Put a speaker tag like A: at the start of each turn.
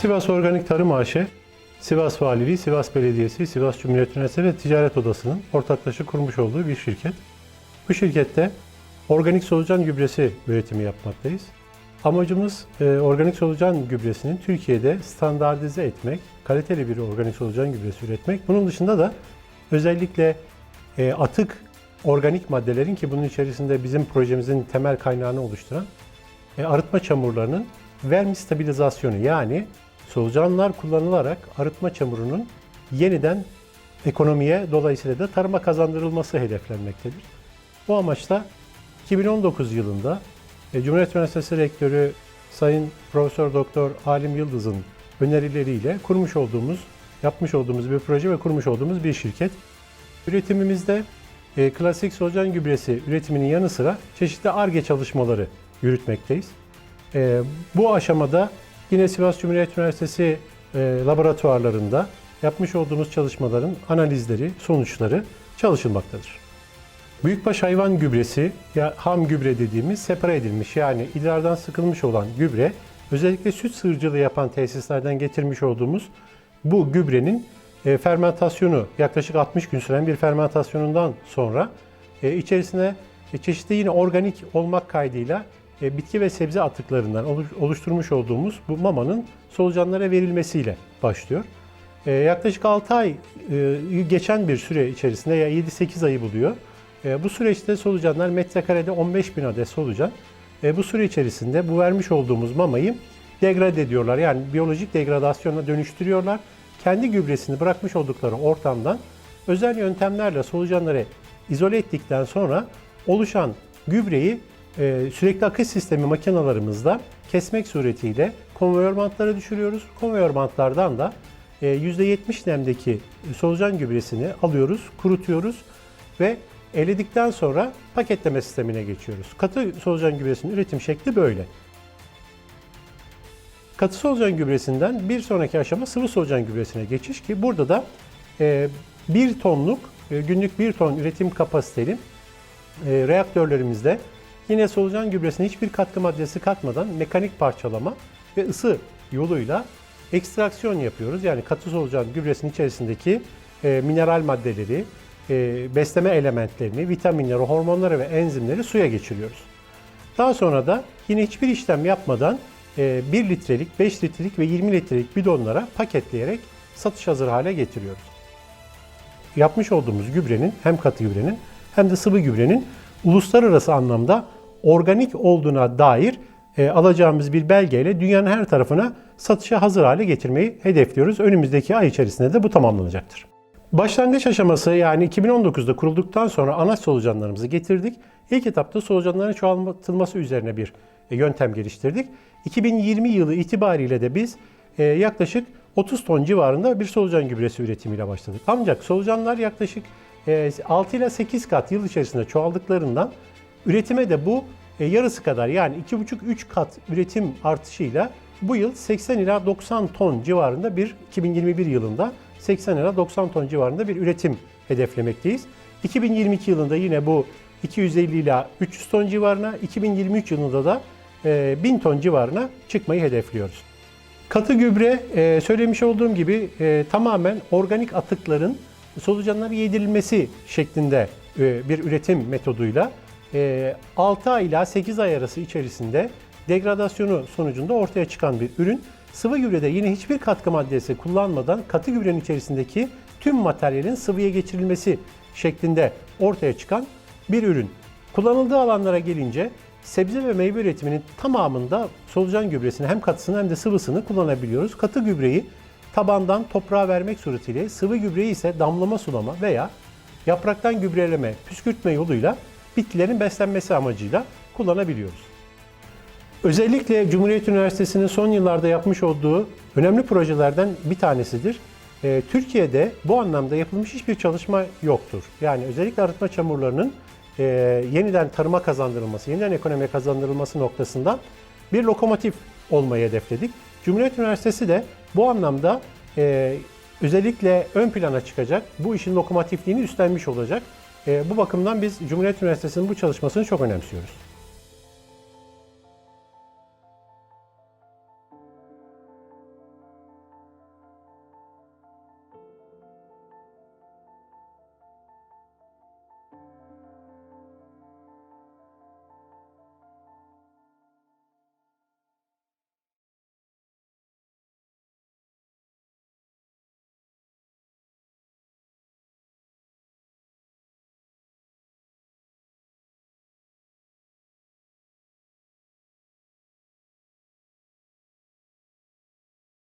A: Sivas Organik Tarım AŞ, Sivas Valiliği, Sivas Belediyesi, Sivas Cumhuriyet Üniversitesi ve Ticaret Odası'nın ortaklaşa kurmuş olduğu bir şirket. Bu şirkette organik solucan gübresi üretimi yapmaktayız. Amacımız e, organik solucan gübresini Türkiye'de standartize etmek, kaliteli bir organik solucan gübresi üretmek. Bunun dışında da özellikle e, atık organik maddelerin ki bunun içerisinde bizim projemizin temel kaynağını oluşturan e, arıtma çamurlarının vermi stabilizasyonu yani solucanlar kullanılarak arıtma çamurunun yeniden ekonomiye dolayısıyla da tarıma kazandırılması hedeflenmektedir. Bu amaçla 2019 yılında e, Cumhuriyet Üniversitesi Rektörü Sayın Profesör Doktor Halim Yıldız'ın önerileriyle kurmuş olduğumuz, yapmış olduğumuz bir proje ve kurmuş olduğumuz bir şirket. Üretimimizde e, klasik solucan gübresi üretiminin yanı sıra çeşitli ARGE çalışmaları yürütmekteyiz. E, bu aşamada yine Sivas Cumhuriyet Üniversitesi e, laboratuvarlarında yapmış olduğumuz çalışmaların analizleri, sonuçları çalışılmaktadır. Büyükbaş hayvan gübresi ya ham gübre dediğimiz separe edilmiş yani idrardan sıkılmış olan gübre özellikle süt sığırcılığı yapan tesislerden getirmiş olduğumuz bu gübrenin e, fermentasyonu yaklaşık 60 gün süren bir fermentasyonundan sonra e, içerisine e, çeşitli yine organik olmak kaydıyla bitki ve sebze atıklarından oluş- oluşturmuş olduğumuz bu mamanın solucanlara verilmesiyle başlıyor. E, yaklaşık 6 ay e, geçen bir süre içerisinde ya 7-8 ayı buluyor. E, bu süreçte solucanlar metrekarede 15 bin adet solucan. E, bu süre içerisinde bu vermiş olduğumuz mamayı degrade ediyorlar. Yani biyolojik degradasyona dönüştürüyorlar. Kendi gübresini bırakmış oldukları ortamdan özel yöntemlerle solucanları izole ettikten sonra oluşan gübreyi e, sürekli akış sistemi makinalarımızda kesmek suretiyle konveyör bantlara düşürüyoruz. Konveyör bantlardan da e, %70 nemdeki solucan gübresini alıyoruz, kurutuyoruz ve eledikten sonra paketleme sistemine geçiyoruz. Katı solucan gübresinin üretim şekli böyle. Katı solucan gübresinden bir sonraki aşama sıvı solucan gübresine geçiş ki burada da e, 1 tonluk, e, günlük 1 ton üretim kapasiteli e, reaktörlerimizde yine solucan gübresine hiçbir katkı maddesi katmadan mekanik parçalama ve ısı yoluyla ekstraksiyon yapıyoruz. Yani katı solucan gübresinin içerisindeki e, mineral maddeleri, e, besleme elementlerini, vitaminleri, hormonları ve enzimleri suya geçiriyoruz. Daha sonra da yine hiçbir işlem yapmadan e, 1 litrelik, 5 litrelik ve 20 litrelik bidonlara paketleyerek satış hazır hale getiriyoruz. Yapmış olduğumuz gübrenin hem katı gübrenin hem de sıvı gübrenin uluslararası anlamda organik olduğuna dair e, alacağımız bir belgeyle dünyanın her tarafına satışa hazır hale getirmeyi hedefliyoruz. Önümüzdeki ay içerisinde de bu tamamlanacaktır. Başlangıç aşaması yani 2019'da kurulduktan sonra anaç solucanlarımızı getirdik. İlk etapta solucanların çoğaltılması üzerine bir e, yöntem geliştirdik. 2020 yılı itibariyle de biz e, yaklaşık 30 ton civarında bir solucan gübresi üretimiyle başladık. Ancak solucanlar yaklaşık e, 6 ile 8 kat yıl içerisinde çoğaldıklarından üretime de bu e, yarısı kadar yani 2,5-3 kat üretim artışıyla bu yıl 80 ila 90 ton civarında bir 2021 yılında 80 ila 90 ton civarında bir üretim hedeflemekteyiz. 2022 yılında yine bu 250 ila 300 ton civarına, 2023 yılında da e, 1000 ton civarına çıkmayı hedefliyoruz. Katı gübre e, söylemiş olduğum gibi e, tamamen organik atıkların solucanlara yedirilmesi şeklinde e, bir üretim metoduyla e, 6 ay ila 8 ay arası içerisinde degradasyonu sonucunda ortaya çıkan bir ürün. Sıvı gübrede yine hiçbir katkı maddesi kullanmadan katı gübrenin içerisindeki tüm materyalin sıvıya geçirilmesi şeklinde ortaya çıkan bir ürün. Kullanıldığı alanlara gelince sebze ve meyve üretiminin tamamında solucan gübresini hem katısını hem de sıvısını kullanabiliyoruz. Katı gübreyi tabandan toprağa vermek suretiyle sıvı gübreyi ise damlama sulama veya yapraktan gübreleme, püskürtme yoluyla bitkilerin beslenmesi amacıyla kullanabiliyoruz. Özellikle Cumhuriyet Üniversitesi'nin son yıllarda yapmış olduğu önemli projelerden bir tanesidir. Ee, Türkiye'de bu anlamda yapılmış hiçbir çalışma yoktur. Yani özellikle arıtma çamurlarının e, yeniden tarıma kazandırılması, yeniden ekonomiye kazandırılması noktasında bir lokomotif olmayı hedefledik. Cumhuriyet Üniversitesi de bu anlamda e, özellikle ön plana çıkacak, bu işin lokomotifliğini üstlenmiş olacak. E, bu bakımdan biz Cumhuriyet Üniversitesi'nin bu çalışmasını çok önemsiyoruz.